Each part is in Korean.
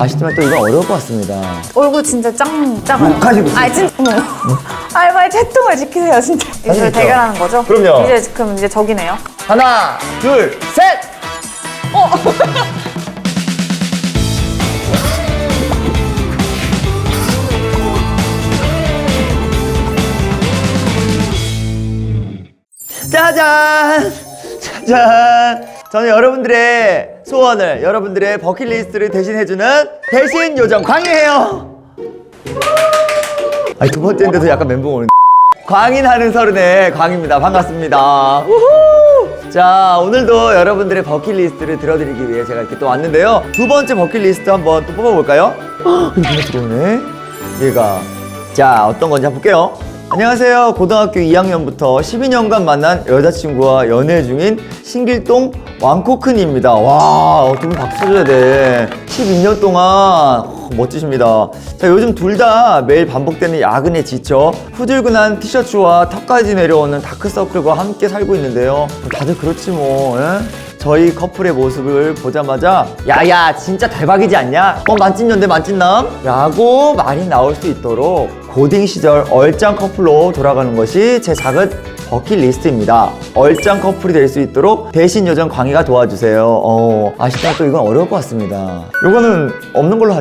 아시지만 또 이건 어려울 것 같습니다. 얼굴 진짜 짱 작아요. 욕하시고. 아니 진짜 어머. 아니 빨리 채통을 지키세요 진짜. 이제? 대결하는 거죠? 그럼요. 이제 그럼 이제 저기네요. 하나, 둘, 셋! 짜잔! 짜잔! 저는 여러분들의 소원을, 여러분들의 버킷리스트를 대신해주는 대신 요정 광이에요! 아니, 두 번째인데도 약간 멘붕 오는데. 광인하는 서른의 광입니다. 반갑습니다. 자, 오늘도 여러분들의 버킷리스트를 들어드리기 위해 제가 이렇게 또 왔는데요. 두 번째 버킷리스트 한번 또 뽑아볼까요? 헉, 이거 들어오네. 얘가. 자, 어떤 건지 한번 볼게요. 안녕하세요. 고등학교 2학년부터 12년간 만난 여자친구와 연애 중인 신길동 왕코큰입니다. 와, 두분 박수 쳐줘야 돼. 12년 동안 어, 멋지십니다. 자, 요즘 둘 다 매일 반복되는 야근에 지쳐 후줄근한 티셔츠와 턱까지 내려오는 다크서클과 함께 살고 있는데요. 다들 그렇지 뭐. 예? 저희 커플의 모습을 보자마자 야야 진짜 대박이지 않냐? 어 만찢년대 만찢남? 라고 말이 나올 수 있도록 고딩 시절 얼짱 커플로 돌아가는 것이 제 작은 버킷리스트입니다. 얼짱 커플이 될 수 있도록 대신 요정 광희가 도와주세요. 어, 아시지만 또 이건 어려울 것 같습니다. 요거는 없는 걸로 하...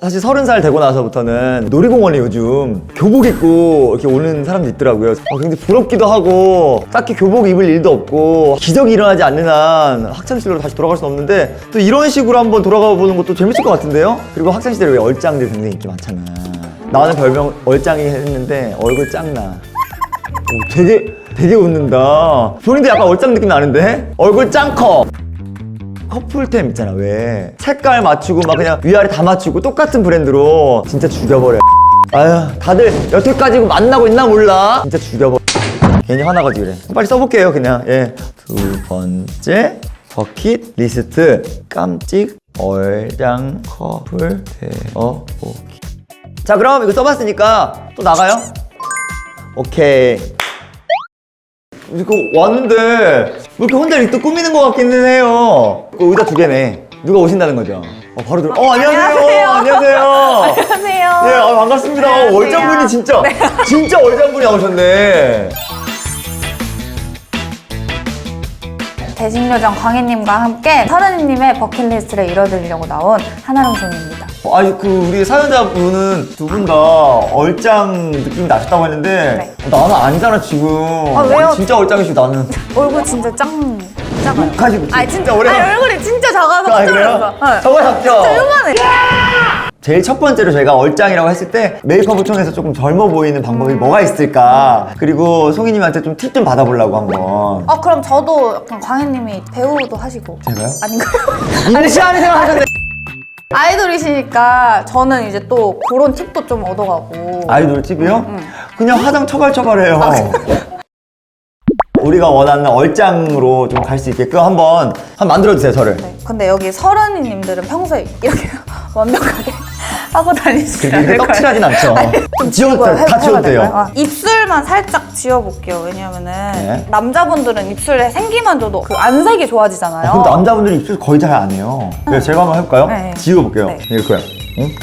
사실 서른 살 되고 나서부터는 놀이공원에 요즘 교복 입고 이렇게 오는 사람도 있더라고요. 어, 굉장히 부럽기도 하고 딱히 교복 입을 일도 없고 기적이 일어나지 않는 한 학창시절로 다시 돌아갈 수 없는데 또 이런 식으로 한번 돌아가 보는 것도 재밌을 것 같은데요? 그리고 학창시절에 왜 얼짱들 굉장히 인기 많잖아. 나는 별명 얼짱이 했는데 얼굴 짱나. 오, 되게 되게 웃는다. 본인도 약간 얼짱 느낌 나는데? 얼굴 짱 커. 커플템 있잖아 왜. 색깔 맞추고 막 그냥 위아래 다 맞추고 똑같은 브랜드로 진짜 죽여버려. 아유 다들 여태까지 만나고 있나 몰라. 진짜 죽여버려. 괜히 화나가지고 그래. 빨리 써볼게요 그냥. 예두 번째 버킷 리스트. 깜찍 얼짱 커플 되어보기 자 그럼 이거 써봤으니까 또 나가요 오케이 이거 왔는데 왜 이렇게 혼자 이렇게 또 꾸미는 것 같기는 해요. 그 의자 두 개네. 누가 오신다는 거죠? 어, 바로 들어. 어, 안녕하세요. 안녕하세요. 안녕하세요. 네, 아, 반갑습니다. 어, 안녕하세요. 네. 월장분이 진짜, 진짜 월장분이 나오셨네. 대신 요정 광희님과 함께 서른이님의 버킷리스트를 이뤄드리려고 나온 한아름 손입니다. 어, 아니, 그, 우리 사연자분은 두 분 다 얼짱 느낌이 나셨다고 했는데, 네. 나는 아니잖아, 지금. 아, 왜요? 진짜 얼짱이시고, 나는. 얼굴 진짜 짱 작아요. 가지고. 아니 진짜 오래. 아니 얼굴이 진짜 작아서 아, 깜짝 그래요? 놀랐어. 네. 저거 잡죠? 진짜 요만해. 제일 첫 번째로 저희가 얼짱이라고 했을 때 메이크업을 통해서 조금 젊어 보이는 방법이 뭐가 있을까 그리고 송이님한테 좀 팁 좀 받아보려고 한번 어 그럼 저도 약간 광희님이 배우도 하시고 제가요? 아닌가요? 임시한이 생각하셨네 아이돌이시니까 저는 이제 또 그런 팁도 좀 얻어가고 아이돌 팁이요? 음, 그냥 화장 처발처발해요 아, 우리가 원하는 얼짱으로 좀 갈 수 있게끔 한번 한번 만들어 주세요 저를 네. 근데 여기 서른이님들은 평소에 이렇게 완벽하게 하고 다니시지 그렇게 이렇게 않을까요? 떡칠하진 않죠 좀 지워도 돼요 다 해- 지워도 해봐도 돼요 될까요? 아, 입술만 살짝 지워볼게요. 왜냐면은 네. 남자분들은 입술에 생기만 줘도 그 안색이 좋아지잖아요. 아, 근데 남자분들이 입술 거의 잘 안 해요 그래서 제가 한번 해볼까요? 네. 지워볼게요 네. 이렇게요 응?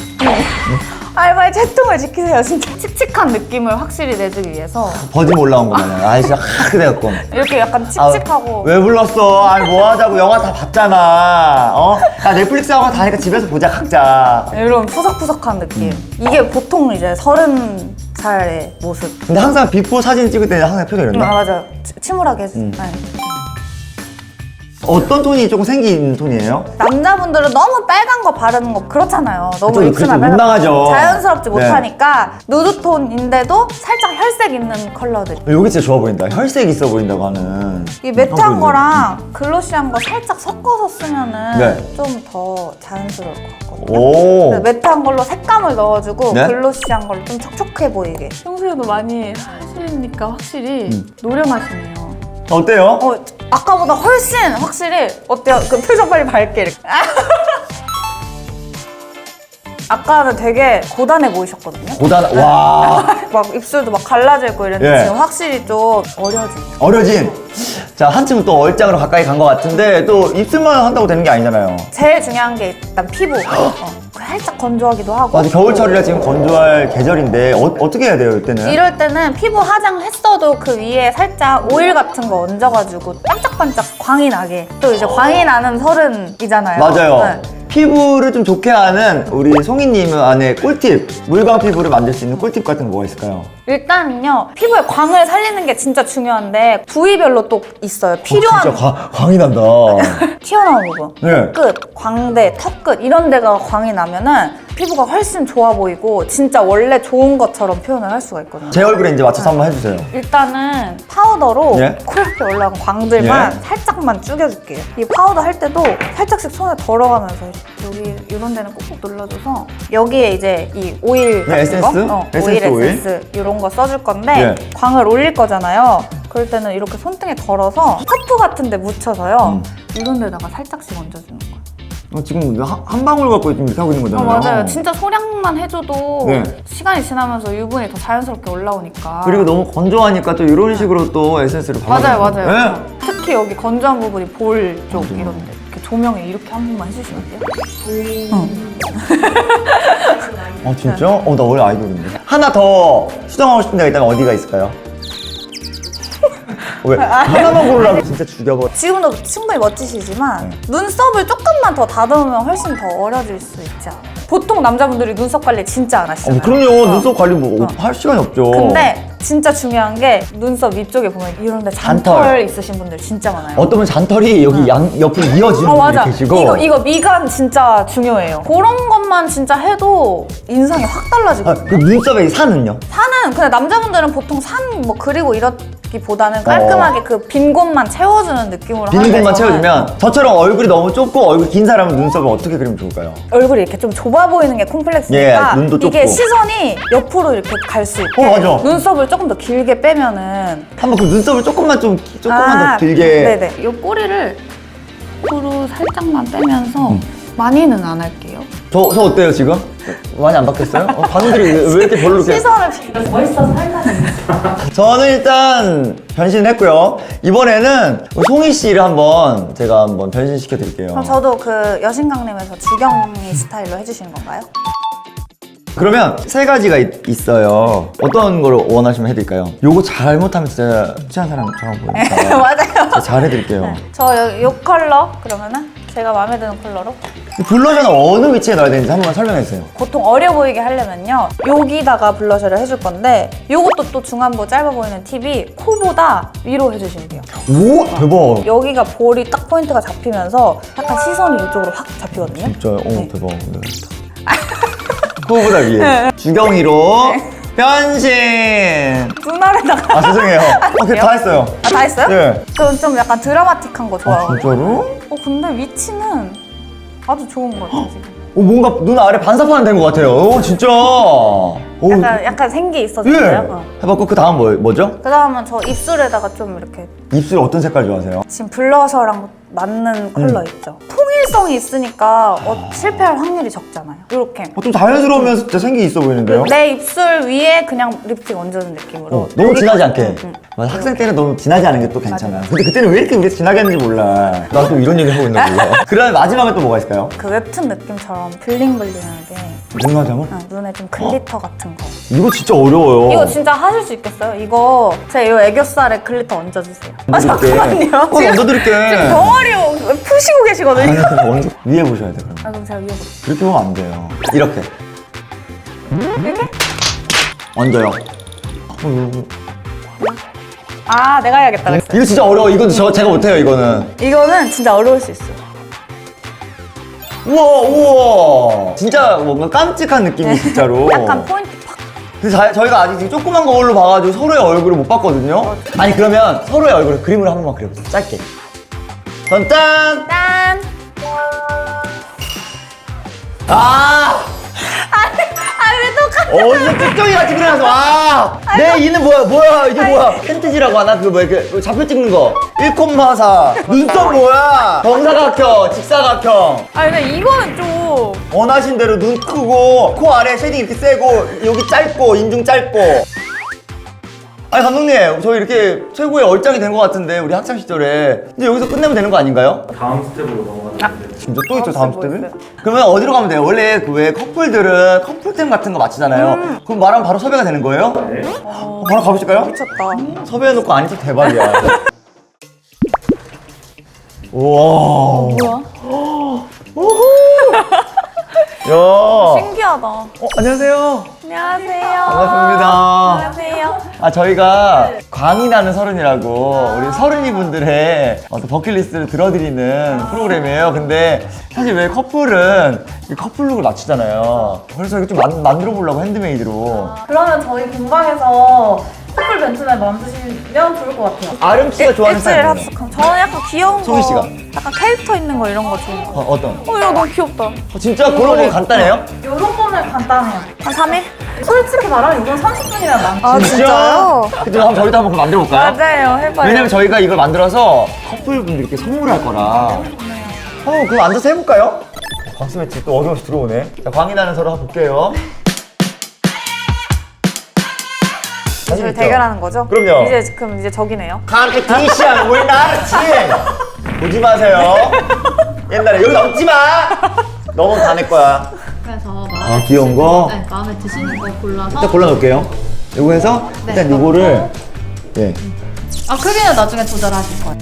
아이 빨리 채통을 지키세요. 진짜 칙칙한 느낌을 확실히 내주기 위해서 버짐 올라온 거 마냥 아 진짜 하크 돼갖고 이렇게 약간 아, 칙칙하고 왜 불렀어? 아니 뭐 하자고 영화 다 봤잖아. 어? 나 넷플릭스 하고 다 하니까 집에서 보자 각자. 이런 푸석푸석한 느낌. 음. 이게 보통 이제 서른 살의 모습. 근데 항상 비포 사진 찍을 때는 항상 표정이 아 이런다. 맞아요. 치- 침울하게 해주. 음. 네. 어떤 톤이 조금 생긴 톤이에요? 남자분들은 너무 빨간 거 바르는 거 그렇잖아요. 너무 그쵸, 입술만 그쵸, 빨간 민망하죠. 거. 자연스럽지 네. 못하니까 누드 톤인데도 살짝 혈색 있는 컬러들. 여기 진짜 좋아 보인다. 혈색 있어 보인다고 하는. 이 매트한 어, 거랑 글로시한 거 살짝 섞어서 쓰면은 네. 좀 더 자연스러울 것 같거든요. 오. 네, 매트한 걸로 색감을 넣어주고 네? 글로시한 걸로 좀 촉촉해 보이게. 평소에도 많이 하시니까 확실히 음. 노련하시네요. 어때요? 어, 아까보다 훨씬 확실히 어때요? 그 표정 빨리 밝게 이렇게. 아까는 되게 고단해 보이셨거든요. 고단, 와. 막 입술도 막 갈라지고 이랬는데 예. 지금 확실히 좀 어려진. 어려진. 자, 한층 또 얼짱으로 가까이 간 것 같은데 또 입술만 한다고 되는 게 아니잖아요. 제일 중요한 게 일단 피부. 어, 그 살짝 건조하기도 하고. 맞아 겨울철이라 지금 건조할 계절인데 어, 어떻게 해야 돼요 이때는? 이럴 때는 피부 화장을 했어도 그 위에 살짝 오일 같은 거 얹어가지고 반짝반짝 광이 나게. 또 이제 광이 나는 서른이잖아요. 맞아요. 네. 피부를 좀 좋게 하는 우리 송이님 안에 꿀팁 물광 피부를 만들 수 있는 꿀팁 같은 거 뭐가 있을까요? 일단은요 피부의 광을 살리는 게 진짜 중요한데 부위별로 또 있어요. 필요한 어, 진짜 광, 광이 난다. 튀어나온 부분. 네. 끝, 광대, 턱끝 이런 데가 광이 나면은 피부가 훨씬 좋아 보이고 진짜 원래 좋은 것처럼 표현을 할 수가 있거든요. 제 얼굴에 이제 맞춰서 한번 해주세요. 일단은 파우더로 예. 코옆에 올라간 광들만 예. 살짝만 죽여줄게요. 이 파우더 할 때도 살짝씩 손에 덜어가면서 여기 이런 데는 꾹꾹 눌러줘서 여기에 이제 이 오일 네, 같은 거, 에센스? 어, 에센스 오일 오일? 에센스 이런 거 써줄 건데 예. 광을 올릴 거잖아요. 그럴 때는 이렇게 손등에 덜어서 퍼프 같은 데 묻혀서요. 음. 이런 데다가 살짝씩 얹어주는. 어, 지금 한, 한 방울 갖고 지금 이렇게 하고 있는 어, 거잖아요. 맞아요. 진짜 소량만 해줘도 네. 시간이 지나면서 유분이 더 자연스럽게 올라오니까. 그리고 너무 건조하니까 또 이런 식으로 또 에센스를 맞아요, 발라주는 맞아요. 거예요. 네. 특히 여기 건조한 부분이 볼 쪽 이런데 이렇게 조명에 이렇게 한 번만 해주시면 돼요. 아 진짜? 어 나 원래 아이돌인데. 하나 더 수정하고 싶은 데가 있다면 어디가 있을까요? 왜? 하나만 고르라고 진짜 죽여버려. 지금도 충분히 멋지시지만 네. 눈썹을 조금만 더 다듬으면 훨씬 더 어려질 수 있지 않아요? 보통 남자분들이 눈썹 관리 진짜 안 어, 하시잖아요. 그럼요. 어. 눈썹 관리 뭐 할 시간이 없죠. 근데 진짜 중요한 게 눈썹 위쪽에 보면 이런데 잔털, 잔털. 있으신 분들 진짜 많아요. 어떤 분 잔털이 여기 양 옆으로 이어지는 어 분이 맞아. 계시고 이거 이거 미간 진짜 중요해요. 그런 것만 진짜 해도 인상이 확 달라지고. 아, 그 눈썹의 산은요? 산은 근데 남자분들은 보통 산 뭐 그리고 이렇기보다는 깔끔하게 그 빈 곳만 채워주는 느낌으로 어. 빈 하는데 곳만 저는 채워주면 저처럼 얼굴이 너무 좁고 얼굴 긴 사람은 눈썹을 어떻게 그리면 좋을까요? 얼굴이 이렇게 좀 좁아 보이는 게 콤플렉스니까 예, 눈도 이게 좁고. 시선이 옆으로 이렇게 갈 수 있게 어, 맞아. 눈썹을 조금 더 길게 빼면은 한번 그 눈썹을 조금만 좀 기- 조금만 아, 더 길게 네네 이 꼬리를 옆으로 살짝만 빼면서 음. 많이는 안 할게요 저, 저 어때요 지금? 많이 안 바뀌었어요? 어, 반응들이 왜, 왜 이렇게 별로 이렇게 시선을 저는 일단 변신을 했고요. 이번에는 송이 씨를 한번 제가 한번 변신시켜 드릴게요. 그럼 저도 그 여신강림에서 주경이 스타일로 해주시는 건가요? 그러면 세 가지가 있, 어요 어떤 걸 원하시면 해드릴까요? 요거 잘못하면 진짜 취한 사람처럼 보이니까 맞아요 제가 잘 해드릴게요. 저 요, 요 컬러 그러면은 제가 마음에 드는 컬러로 블러셔는 어느 위치에 넣어야 되는지 한번 설명해 주세요. 보통 어려 보이게 하려면요 여기다가 블러셔를 해줄 건데 요것도 또 중안부 짧아 보이는 팁이 코보다 위로 해주시면 돼요 오 대박. 여기가 볼이 딱 포인트가 잡히면서 약간 시선이 이쪽으로 확 잡히거든요 진짜 오 네. 대박. 네. 그거보다 위에 주경이로 변신. 눈알에다가 아 죄송해요. 어, 그다 했어요. 아, 다 했어요? 네. 저는 좀 약간 드라마틱한 거 아 좋아하거든요 진짜로? 어 근데 위치는 아주 좋은 것 같아요 지금 오, 뭔가 눈 아래 반사판 된 것 같아요. 오, 진짜. 오, 약간, 약간 생기 예. 있어졌어요 어. 해봤고, 그 다음 뭐, 뭐죠? 그 다음은 저 입술에다가 좀 이렇게 입술 어떤 색깔 좋아하세요? 지금 블러셔랑 맞는 컬러 음. 있죠. 통 일성이 있으니까 어, 실패할 확률이 적잖아요. 이렇게. 어, 좀 자연스러우면서 진짜 생기 있어 보이는데요? 내 입술 위에 그냥 립스틱 얹어준 느낌으로. 어, 너무 진하지 거- 않게. 응, 응. 맞아, 학생 때는 너무 진하지 않은 게 또 괜찮아. 근데 그때는 왜 이렇게 우리 진하게 했는지 몰라. 나 또 이런 얘기 하고 있나 몰라. 그 다음에 마지막에 또 뭐가 있을까요? 그 웹툰 느낌처럼 블링블링하게 눈화장을? 응, 눈에 좀 글리터 같은 거. 이거 진짜 어려워요. 이거 진짜 하실 수 있겠어요? 이거 제 이 애교살에 글리터 얹어주세요. 아. 잠깐만요. 어, 지금, 얹어드릴게. 지금 덩어리 푸시고 계시거든요. 아니, 그럼 얹어. 위에 보셔야 돼, 그러면. 아 그럼 제가 위에 볼게요. 그렇게 보면 안 돼요. 이렇게. 이렇게? 얹어요. 어, 이거- 아 내가 해야겠다 그랬어요. 이거 진짜 어려워. 이건 저, 제가 못해요, 이거는. 이거는 진짜 어려울 수 있어요. 우와 우와 진짜 뭔가 깜찍한 느낌이 진짜로 네. 약간 포인트 팍. 근데 자- 저희가 아직 지금 조그만 거울로 봐가지고 서로의 얼굴을 못 봤거든요 아니 그러면 서로의 얼굴을 그림을 한 번만 그려보세요 짧게 전짠 짠! 아! 아왜 똑같아? 어디서 특정이 같이 그려놔서 아 내 이는 뭐야 뭐야? 이게 뭐야? 팬티지라고 하나? 그거 뭐 이렇게 좌표 찍는 거. 1콤마사. 눈썹 뭐야? 정사각형 직사각형. 아 근데 이거는 좀 원하신 대로 눈 크고 코 아래 쉐딩 이렇게 세고 여기 짧고 인중 짧고 아니 감독님 저희 이렇게 최고의 얼짱이 된 것 같은데 우리 학창 시절에 근데 여기서 끝내면 되는 거 아닌가요? 다음 스텝으로 넘어가는데 진짜 또 있죠 다음 스텝이? 뭐 있어요? 그러면 어디로 가면 돼요? 원래 그 왜 커플들은 커플템 같은 거 맞추잖아요 그럼 말하면 바로 섭외가 되는 거예요? 네. 어, 바로 가보실까요? 미쳤다. 섭외해놓고 안 있어 대박이야 우와 뭐야? 야 신기하다. 어, 안녕하세요 안녕하세요. 반갑습니다 안녕하세요. 아 저희가 광이 나는 서른이라고 우리 서른이 분들의 어떤 버킷리스트를 들어드리는 프로그램이에요. 근데 사실 왜 커플은 이 커플룩을 맞추잖아요. 그래서 이거 좀 만, 만들어 보려고 핸드메이드로. 그러면 저희 공방에서 커플 벤츠맨 만드시면 좋을 것 같아요. 아름 씨가 좋아하는 엑셀 스타일. 합숙함. 저는 약간 귀여운 거. 송이 씨가? 약간 캐릭터 있는 거 이런 거 좋은 거. 어, 어떤? 어, 이거 너무 귀엽다. 어, 진짜 그런 거 간단해요? 이런 거는 간단해요. 한 3일? 솔직히 말하면 이건 30분이면 많죠. 아 진짜요? 그럼 한번 저희도 한번 그거 만들어 볼까요? 맞아요. 해봐요. 왜냐면 저희가 이걸 만들어서 커플분들께 선물할 거라. 어, 그럼 앉아서 해볼까요? 박수 매치 또 어김없이 들어오네. 자, 광이 나는 서로 한번 볼게요. 있죠? 대결하는 거죠? 그럼요. 이제 그럼 이제 we're not a team. 보지 마세요. 옛날에 여기 넘지 마. 너무 다내 거야. 그래서 아, 마음에 귀여운 드시는 거? 네, 마음에 드시는 거 골라서 일단 골라놓을게요. 요거 해서 일단 요거를 예. 아 크기는 나중에 조절하실 거예요.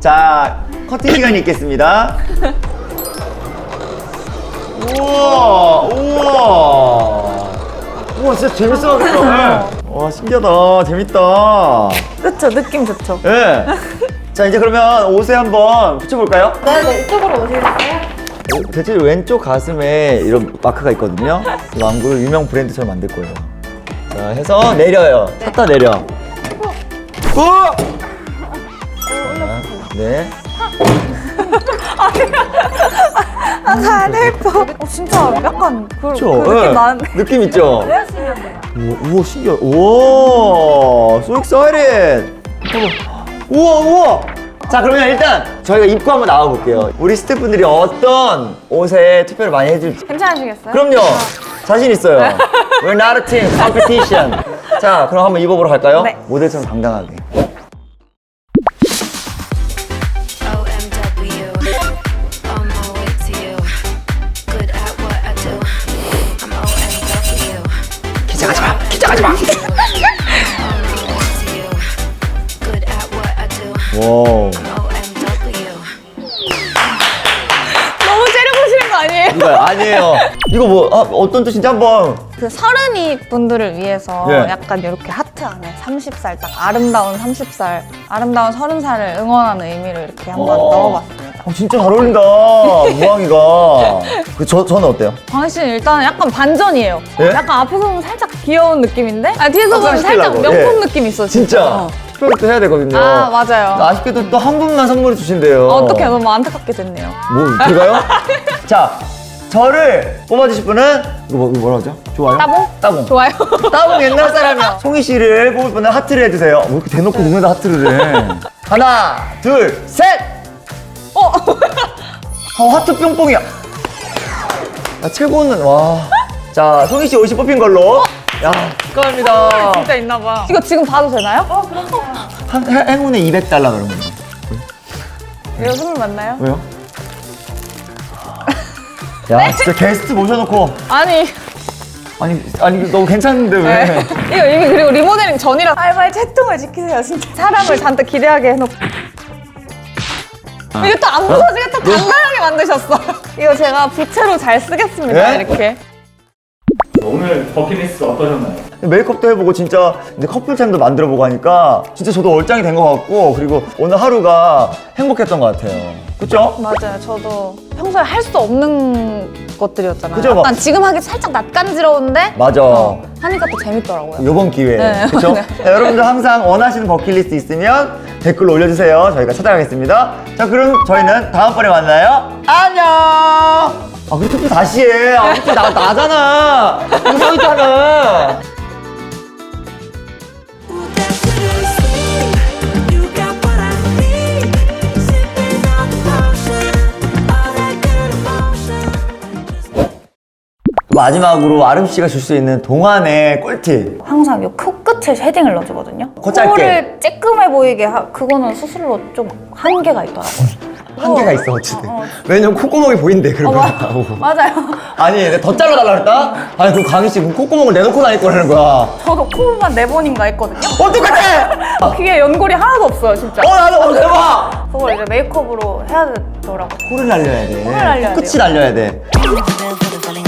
자, 커팅 시간이 있겠습니다. 우와, 우와. 우와, 진짜 재밌어가지고. 와, 신기하다. 재밌다. 그쵸? 느낌 좋죠? 예. 자, 이제 그러면 옷에 한번 붙여볼까요? 네 네. 이쪽으로 오실까요? 어, 대체 왼쪽 가슴에 이런 마크가 있거든요. 이 왕구를 유명 브랜드처럼 만들 거예요. 자, 해서 내려요. 탔다 내려. 오! 자, 네. 아, 가야 될 거. 어, 진짜 약간 그? 그 느낌 예. 나는데. 느낌 있죠? 우와, 우와 신기하다. 우와, so excited. 우와, 우와. 자, 그러면 일단 저희가 입고 한번 나와 볼게요. 우리 스태프분들이 어떤 옷에 투표를 많이 해줄지. 괜찮으시겠어요? 그럼요. 자신 있어요. We're not a team, competition. 자, 그럼 한번 입어보러 갈까요? 네. 모델처럼 당당하게. 와우. I'm OMW. 너무 째려보시는 거 아니에요? 이거 아니에요. 이거 뭐 아, 어떤 뜻인지 한번. 그 서른이 분들을 위해서 예. 약간 이렇게 하트 안에 30살 딱 아름다운 30살 아름다운 30살을 응원하는 의미로 이렇게 한번 어. 넣어봤습니다. 어, 진짜 잘 어울린다. 무항이가. 그 저 저는 어때요? 광희 씨는 일단 약간 반전이에요. 예? 약간 앞에서 보면 살짝 귀여운 느낌인데 아, 뒤에서 보면 살짝 확산시키려고. 명품 예. 느낌 있어. 진짜. 어. 특별히 또 해야 되거든요. 아 맞아요. 아쉽게도 또 한 분만 선물을 주신대요. 어 떻게 너무 안타깝게 됐네요. 뭐 제가요? 자, 저를 뽑아주실 분은 이거, 뭐, 이거 뭐라 하죠? 좋아요? 따봉? 따봉. 좋아요. 따봉 옛날 사람이야. 송이 씨를 뽑을 분은 하트를 해주세요. 뭐 이렇게 대놓고 눈에다 하트를 해. 하나, 둘, 셋. 어. 어, 하트 뿅뿅이야. 아, 최고는 와. 자, 송이 씨 옷이 뽑힌 걸로. 야, 축하합니다. 진짜 있나 봐. 이거 지금 봐도 되나요? 어, 그럼요. 한, 해- 행운에 200달러 그런 거. 이거 선물 맞나요? 왜요? 야, 진짜 게스트 모셔놓고 아니. 아니 아니 너무 괜찮은데 왜? 네. 이거 이미 그리고 리모델링 전이라 알바의 채통을 지키세요 진짜 사람을 잔뜩 기대하게 해놓고 이거 또 안 부서지게 또 단단하게 만드셨어. 이거 제가 부채로 잘 쓰겠습니다 네? 이렇게 오늘 버킷리스트 어떠셨나요? 메이크업도 해보고 진짜 커플템도 만들어보고 하니까 진짜 저도 얼짱이 된 것 같고 그리고 오늘 하루가 행복했던 것 같아요. 그쵸? 맞아요 저도 평소에 할 수 없는 것들이었잖아요 그죠, 막- 약간 지금 하기 살짝 낯간지러운데 맞아. 어, 하니까 또 재밌더라고요 요번 기회에. 네, 그쵸? 네. 자, 여러분들 항상 원하시는 버킷리스트 있으면 댓글로 올려주세요. 저희가 찾아가겠습니다. 자, 그럼 저희는 다음번에 만나요. 안녕! 아, 그럼 또 다시 해. 아, 또 나, 나잖아. 이상이잖아. 마지막으로 아름씨가 줄 수 있는 동안의 꿀팁. 항상 요 코끝에 쉐딩을 넣어주거든요. 코 짧게. 코를 쬐끔해 보이게 하, 그거는 스스로 좀 한계가 있더라고요. 한계가 있어 어쨌든. 왜냐면 콧구멍이 보인대 그러면. 맞아요. 아니 내가 더 잘라달라 그랬다? 아니 그 강희 씨 콧구멍을 내놓고 다닐 거라는 거야. 저도 코만 네 번인가 했거든요. 어 똑같아! 귀에 연골이 하나도 없어요, 진짜. 어 나도 어 대박! 그걸 이제 메이크업으로 해야 되더라고요. 코를 날려야 돼. 코를 날려야 끝이 날려야 돼. For the